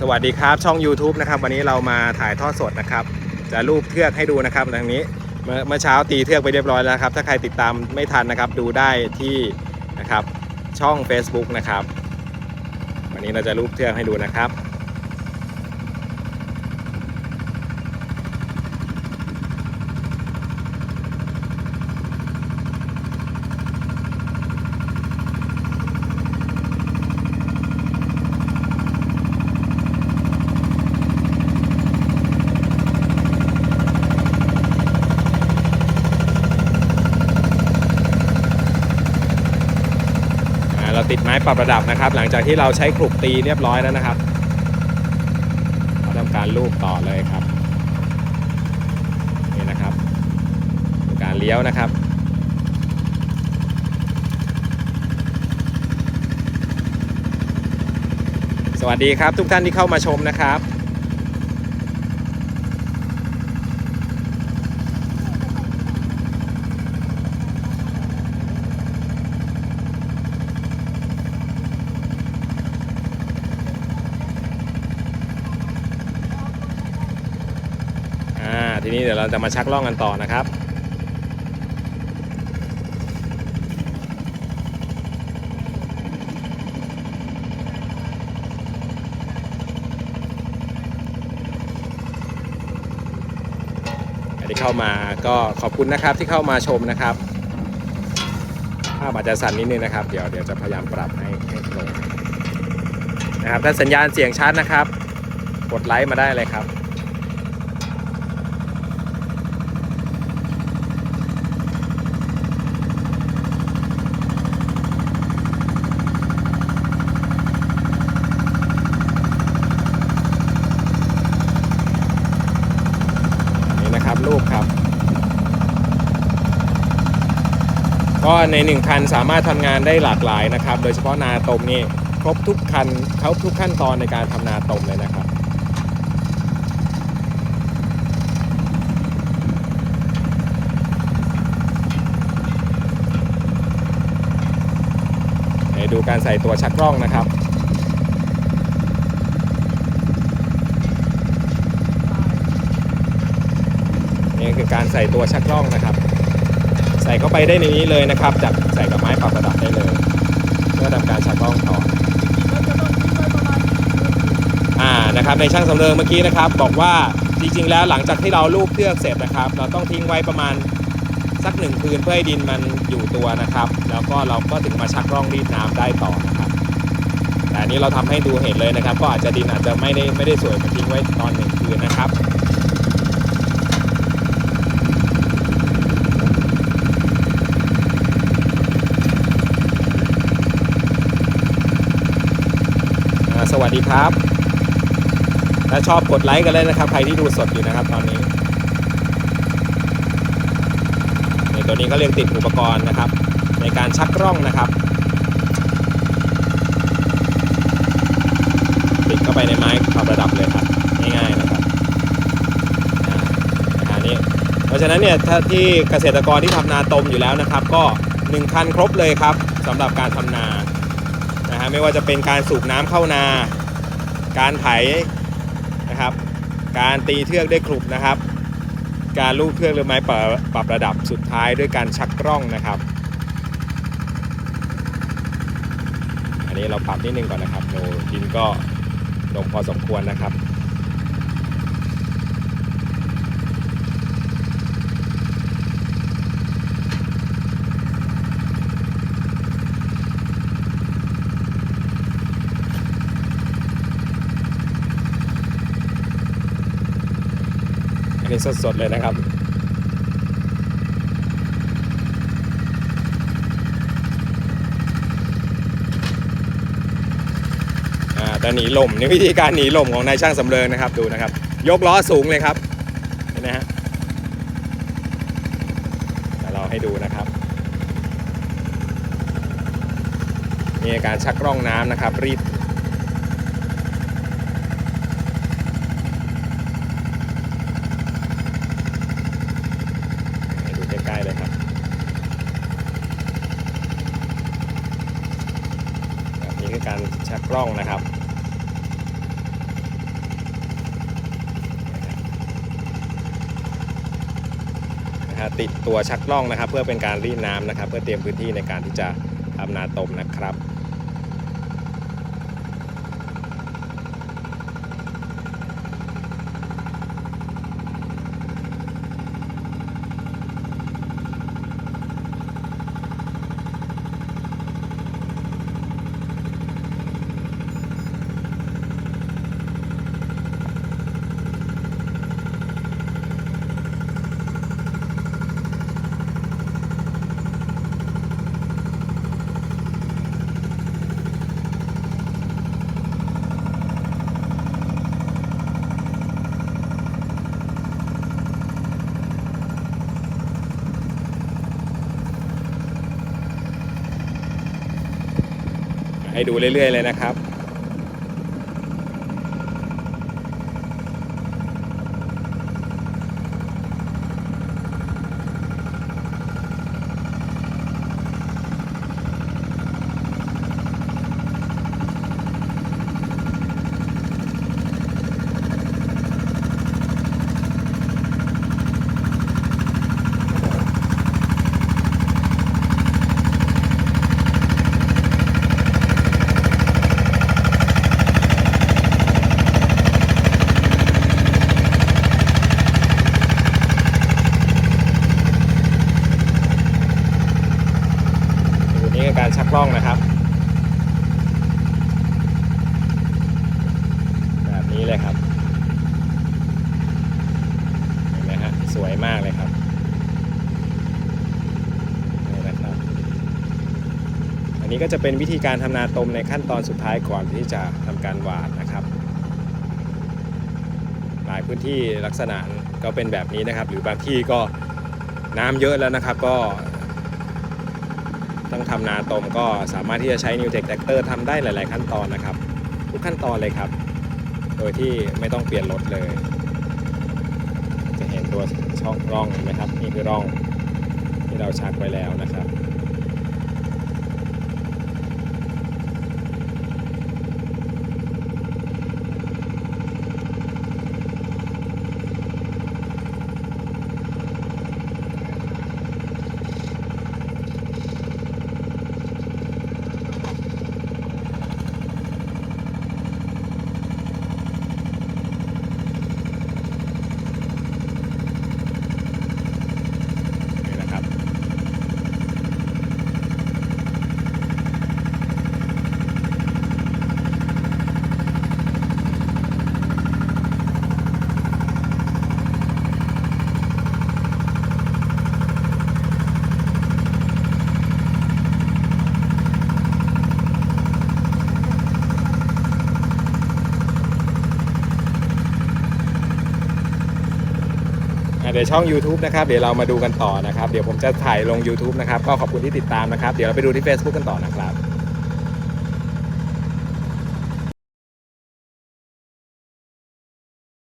สวัสดีครับช่อง YouTube นะครับวันนี้เรามาถ่ายทอดสดนะครับ จะรูปเทือกให้ดูนะครับทางนี้เมื่อเมื่อเช้าตีเทือกไปเรียบร้อยแล้วครับ ถ้าใครติดตามไม่ทันนะครับ ดูได้ที่นะครับช่อง Facebook นะครับ วันนี้เราจะรูปเทือกให้ดูนะครับ ติดไม้ปรับระดับนะครับ หลังจากที่เราใช้ขลุกตีเรียบร้อยแล้วนะครับเราทำการลูบต่อเลยครับนี่นะครับการเลี้ยวนะครับสวัสดีครับทุกท่านที่เข้ามาชมนะครับ อ่า ทีนี้เดี๋ยวเราจะมาชักล่องกันต่อนะครับที่เข้ามาก็ขอบคุณนะครับที่เข้ามาชมนะครับภาพอาจจะสั่นนิดนึงนะครับ เดี๋ยวเดี๋ยวจะพยายามปรับให้ให้ตรงนะครับถ้าสัญญาณเสียงชัดนะครับ กดไลค์มาได้เลยครับ นี่นะครับรูปครับ ก็ในหนึ่งคันสามารถทำงานได้หลากหลายนะครับ โดยเฉพาะนาตมนี่ครบทุกคันเขาทุกขั้นตอนในการทำนาตมเลยนะครับให้ดูการใส่ตัวชักกล้องนะครับนี่คือการใส่ตัวชักกล้องนะครับ ใส่เข้าไปได้ในนี้เลยนะครับจากใส่กับไม้ปรับระดับได้เลยเพื่อทำการชักกล้องต่ออ่านะครับในช่างสำเริงเมื่อกี้นะครับ บอกว่าจริง ๆ แล้วหลังจากที่เราลูบเทือกเสร็จนะครับ เราต้องทิ้งไว้ประมาณสักหนึ่งคืนเพื่อให้ดินมันอยู่ตัวนะครับ แล้วก็เราก็ถึงมาชักกล้องรีดน้ำได้ต่อนะครับ แต่อันนี้เราทำให้ดูเห็นเลยนะครับ ก็อาจจะดินอาจจะไม่ได้ไม่ได้สวยมือนทิ้งไว้ตอนหนึ่งคืนนะครับ สวัสดีครับ ถ้าชอบกดไลค์กันเลยนะครับ ใครที่ดูสดอยู่นะครับตอนนี้ในตัวนี้ก็เรียกติดอุปกรณ์นะครับ ในการชักร่องนะครับ ติดเข้าไปในไม้ปรับระดับเลยครับง่ายๆนะครับอันนี้เพราะฉะนั้นเนี่ยถ้าที่เกษตรกรที่ทำนาตมอยู่แล้วนะครับ ก็หนึ่งคันครบเลยครับสำหรับการทำนา นะฮะไม่ว่าจะเป็นการสูบน้ำเข้านา การไถนะครับ การตีเทือกด้วยครุบนะครับ การลูบเทือกหรือไม้ปรปรับระดับสุดท้ายด้วยการชักกล้องนะครับ อันนี้เราปรับนิดนึงก่อนนะครับโดดินก็ลงพอสมควรนะครับ นี้สดๆเลยนะครับแต่หนีลมนี่วิธีการหนีลมของนายช่างสำเริงนะครับดูนะครับ ยกล้อสูงเลยครับเห็นไหมฮะเดี๋ยวราให้ดูนะครับมีการชักร่องน้ำนะครับ รีด ร่องนะครับ ติดตัวชักล่องนะครับ เพื่อเป็นการรีดน้ำนะครับ เพื่อเตรียมพื้นที่ในการที่จะทำนาตมนะครับ ให้ดูเรื่อย ๆ เลยนะครับ ชักล่องนะครับ แบบนี้เลยครับเห็นไหมฮะสวยมากเลยครับนี่นะครับ อันนี้ก็จะเป็นวิธีการทำนาตมในขั้นตอนสุดท้ายก่อนที่จะทำการหวานนะครับหลายพื้นที่ลักษณะก็เป็นแบบนี้นะครับ หรือบางที่ก็น้ำเยอะแล้วนะครับ ก็ ต้องทำนาตมก็สามารถที่จะใช้ New Tech Tractor ทำได้หลาย ๆ ขั้นตอนนะครับ ทุกขั้นตอนเลยครับ โดยที่ไม่ต้องเปลี่ยนรถเลย จะเห็นตัวช่องร่องเห็นไหมครับ นี่คือร่องที่เราชักไว้แล้วนะครับ นี่นะครับ อะ เดี๋ยวช่อง YouTube นะครับเดี๋ยวเรามาดูกันต่อนะครับ เดี๋ยวผมจะถ่ายลง YouTube นะครับก็ขอบคุณที่ติดตามนะครับ เดี๋ยวเราไปดูที่ Facebook กันต่อนะครับ